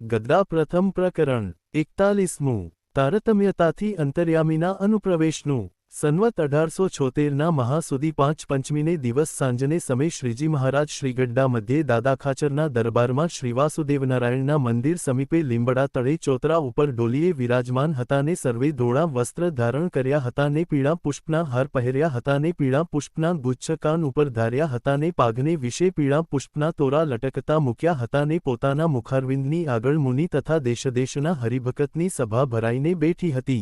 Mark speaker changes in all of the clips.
Speaker 1: ગદ્દા પ્રથમ પ્રકરણ એકતાલીસમું તારતમ્યતાથી અંતર્યામીના અનુપ્રવેશનું. સંવત અઢારસો છોતેરના મહાસુદી પાંચ પંચમીને દિવસ સાંજને સમય શ્રીજી મહારાજ શ્રીગઢડા મધ્યે દાદા ખાચરના દરબારમાં શ્રીવાસુદેવનારાયણના મંદિર સમીપે લીંબડા તળે ચોતરા ઉપર ડોલીએ વિરાજમાન હતા ને સર્વે ધોળા વસ્ત્ર ધારણ કર્યા હતા ને પીળા પુષ્પના હાર પહેર્યા હતા ને પીળા પુષ્પના ગુચ્છકાન ઉપર ધાર્યા હતા ને પાઘને વિશે પીળા પુષ્પના તોરા લટકતા મૂક્યા હતા ને પોતાના મુખારવિંદની આગળ મુનિ તથા દેશદેશના હરિભકતની સભા ભરાઈને બેઠી હતી.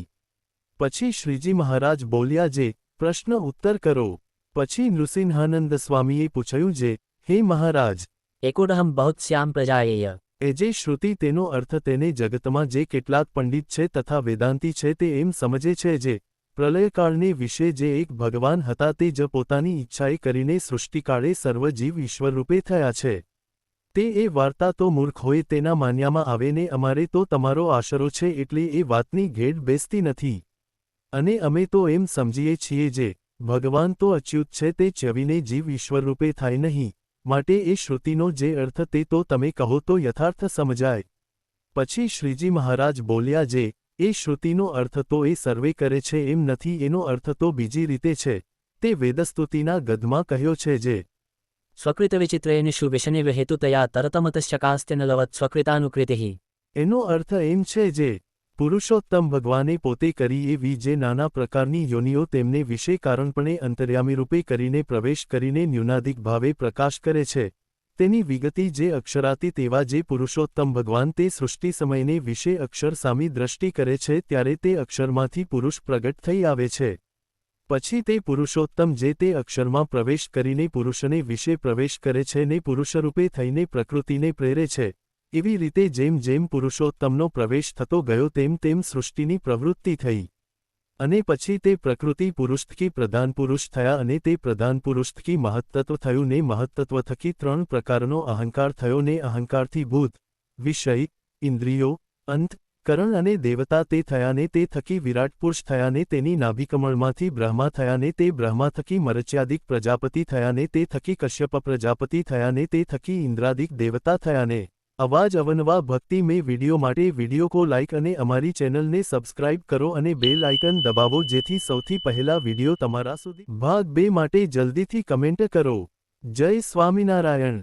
Speaker 1: પછી શ્રીજી મહારાજ બોલ્યા જે પ્રશ્ન ઉત્તર કરો. પછી નૃસિંહાનંદ સ્વામીએ પૂછ્યું જે હે મહારાજ.
Speaker 2: એકોડહમ બહુત શ્યામ પ્રજાયેય.
Speaker 1: એ જે શ્રુતિ તેનો અર્થ તેને જગતમાં જે કેટલાક પંડિત છે તથા વેદાંતી છે તે એમ સમજે છે જે પ્રલયકાળને વિશે જે એક ભગવાન હતા તે જ પોતાની ઈચ્છાએ કરીને સૃષ્ટિકાળે સર્વજીવ ઈશ્વરરૂપે થયા છે. તે એ વાર્તા તો મૂર્ખ હોય તેના માન્યામાં આવે ને અમારે તો તમારો આશરો છે એટલે એ વાતની ઘેડ બેસતી નથી. અને અમે તો એમ સમજીએ છીએ જે ભગવાન તો અચ્યુત છે તે ચવીને જીવ ઈશ્વરરૂપે થાય નહીં માટે એ શ્રુતિનો જે અર્થ તે તો તમે કહો તો યથાર્થ સમજાય. પછી શ્રીજી મહારાજ બોલ્યા જે એ શ્રુતિનો અર્થ તો એ સર્વે કરે છે એમ નથી એનો અર્થ તો બીજી રીતે છે તે વેદસ્તુતિના ગદમાં કહ્યો છે જે.
Speaker 2: સ્વકૃતવિચિત્રેણિષુ વિષનિવ હેતુતયા તરતમતશ્ચકાસ્ત્યનલવત સ્વકૃતાનુકૃતિ.
Speaker 1: એનો અર્થ એમ છે જે પુરુષોત્તમ ભગવાને પોતે કરી એવી જે નાના પ્રકારની યોનિઓ તેમને વિશે કારણપણે અંતર્યામીરૂપે કરીને પ્રવેશ કરીને ન્યૂનાધિક ભાવે પ્રકાશ કરે છે. તેની વિગતિ જે અક્ષરાતી તેવા જે પુરુષોત્તમ ભગવાન તે સૃષ્ટિ સમયને વિશે અક્ષર સામી દ્રષ્ટિ કરે છે ત્યારે તે અક્ષરમાંથી પુરુષ પ્રગટ થઈ આવે છે. પછી તે પુરુષોત્તમ જે તે અક્ષરમાં પ્રવેશ કરીને પુરુષને વિશે પ્રવેશ કરે છે ને પુરુષરૂપે થઈને પ્રકૃતિને પ્રેરે છે. એવી રીતે જેમ જેમ પુરુષોત્તમનો પ્રવેશ થતો ગયો તેમ તેમ સૃષ્ટિની પ્રવૃત્તિ થઈ. અને પછી તે પ્રકૃતિ પુરુષથી પ્રધાન પુરુષ થયા અને તે પ્રધાન પુરુષથી મહત્તત્વ થયું ને મહત્તત્વ થકી ત્રણ પ્રકારનો અહંકાર થયો ને અહંકારથી ભૂત વિષય, ઇન્દ્રિયો, અંત, કરણ અને દેવતા તે થયા ને તે થકી વિરાટ પુરુષ થયા ને તેની નાભિકમળમાંથી બ્રહ્મા થયા ને તે બ્રહ્મા થકી મરચ્યાદિક પ્રજાપતિ થયા ને તે થકી કશ્યપ પ્રજાપતિ થયા ને તે થકી ઇન્દ્રાદિક દેવતા થયા ને. અવાજ અવનવા ભક્તિ મેં વિડિયો માટે વિડિયો કો લાઇક અને અમારી ચેનલને સબસ્ક્રાઇબ કરો અને બેલ આઇકન દબાવો જેથી સૌથી પહેલા વિડિયો તમારા સુધી ભાગ બે માટે જલ્દીથી કમેન્ટ કરો. જય સ્વામિનારાયણ.